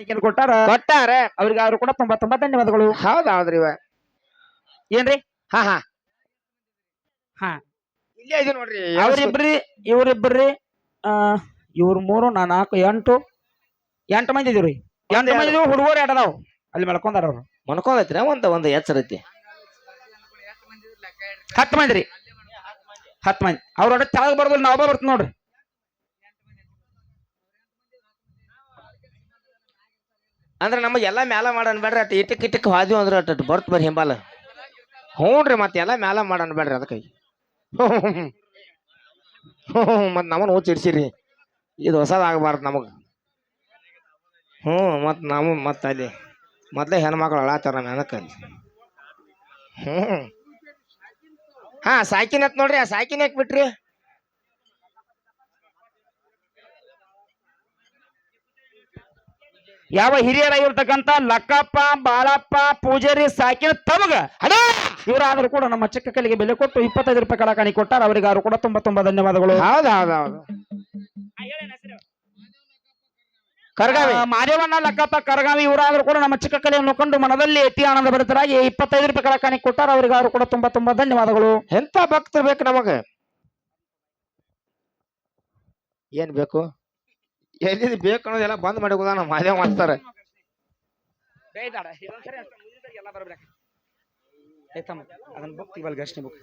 ಕೊಟ್ಟಾರ? ಕೊಟ್ಟಾರ. ಅವ್ರಿಗೆ ಅವ್ರು ಕೂಡ ತುಂಬಾ ತುಂಬಾ ಧನ್ಯವಾದಗಳು. ಹೌದ್ ಹೌದ್ರಿ ಇವ. ಏನ್ರಿ? ಹಾ ಹಾ. ಹಾ. ಇಲ್ಲೇ ಇದೆ ನೋಡ್ರಿ. ಅವ್ರಿಬ್ರಿ ಇವ್ರಿಬ್ರಿ ಆ ಇವ್ರ ಮೂರು ನಾ ನಾಲ್ಕು ಎಂಟು ಎಂಟು ಮಂದಿ ಇದೀವ್ರಿ. ಎಂಟು ಮಂದಿ ಇದೀವಿ ಹುಡುಗರು ಎರಡು ಅದಾವ. ಅಲ್ಲಿ ಮಲ್ಕೊಂಡಾರ ಅವ್ರು. ಮನ್ಕೊಳತ್ರಿ ಒಂದ್ ಒಂದ್ ಎಚ್ಚರ ಐತಿ. ಹತ್ತು ಮಂದಿ ರೀ. ಹತ್ತು ಮಂದಿ. ಅವ್ರ ತೆಳಗ್ ಬರ್ದಿಲ್ಲ ನಾವ್ ಬರ್ತೀವಿ ನೋಡ್ರಿ. ಅಂದ್ರ ನಮಗೆ ಎಲ್ಲ ಮ್ಯಾಲ ಮಾಡನ್ ಬೇಡ್ರಿ ಅಟ್ ಇಟಕ್ ಇಟಕ್ ಹಾದ್ವಿ ಅಂದ್ರೆ ಅಟ್ ಬರ್ತ್ ಬರ್ರಿ ಹಿಂಬಾಲ. ಹ್ಞೂ ರೀ ಮತ್ತೆ ಎಲ್ಲ ಮ್ಯಾಲ ಮಾಡೋಣ ಬೇಡ್ರಿ ಅದಕ್ಕೆ ಮತ್ ನಮ್ಮನ್ನು ಓದ್ಸಿರ್ಸಿರಿ ಇಡ್ಸಿರಿ. ಇದು ಹೊಸದಾಗಬಾರ್ದು ನಮಗ್. ಹ್ಞೂ ಮತ್ತು ನಾವು ಮತ್ತೆ ಅಲ್ಲಿ ಮೊದಲೇ ಹೆಣ್ಮಕ್ಳು ಅಳಾತಾರ ಅಲ್ಲಿ. ಹ್ಞೂ ಹಾಂ ಸಾಕಿನತ್ ನೋಡ್ರಿ, ಆ ಸಾಕಿನ ಯಾಕೆ ಬಿಟ್ರಿ? ಯಾವ ಹಿರಿಯರಾಗಿರ್ತಕ್ಕಂಥ ಲಕ್ಕಪ್ಪ ಬಾಳಪ್ಪ ಪೂಜಾರಿ ಸಾಕಿನ ತಮಗ ಅಡ ಇವರಾದ್ರೂ ಕೂಡ ನಮ್ಮ ಚಿಕ್ಕ ಕಲಿಗೆ ಬೆಲೆ ಕೊಟ್ಟು ಇಪ್ಪತ್ತೈದು ರೂಪಾಯಿ ಕಳಕಾಣಿ ಕೊಟ್ಟಾರ. ಅವರಿಗೆ ಅವರು ಕೂಡ ತುಂಬಾ ತುಂಬಾ ಧನ್ಯವಾದಗಳು. ಕರಗಾವಿ. ಮಾದೇವಣ್ಣ ಲಕ್ಕಪ್ಪ ಕರಗಾವಿ ಇವರಾದ್ರೂ ಕೂಡ ನಮ್ಮ ಚಿಕ್ಕ ಕಲೆಯನ್ನು ಕಂಡು ಮನದಲ್ಲಿ ಅತಿ ಆನಂದ ಭರಿತರಾಗಿ ಇಪ್ಪತ್ತೈದು ರೂಪಾಯಿ ಕಳಕಾಣಿ ಕೊಟ್ಟಾರ. ಅವರಿಗೆ ಅವರು ಕೂಡ ತುಂಬಾ ತುಂಬಾ ಧನ್ಯವಾದಗಳು. ಎಂತ ಭಕ್ತರು ಬೇಕು ನಮಗೆ? ಏನ್ ಬೇಕು? ಎಲ್ಲಿ ಬೇಕು ಅನ್ನೋದೆಲ್ಲ ಬಂದ್ ಮಾಡಿ ಹೋದ ನಮ್ಮ ಮಾಡ್ತಾರೆ. ಮಾಡ್ತಾರ ಅದನ್ನ ಬುಕ್ ಇವಲ್ ಗಷ್ಟಿ ಬುಕ್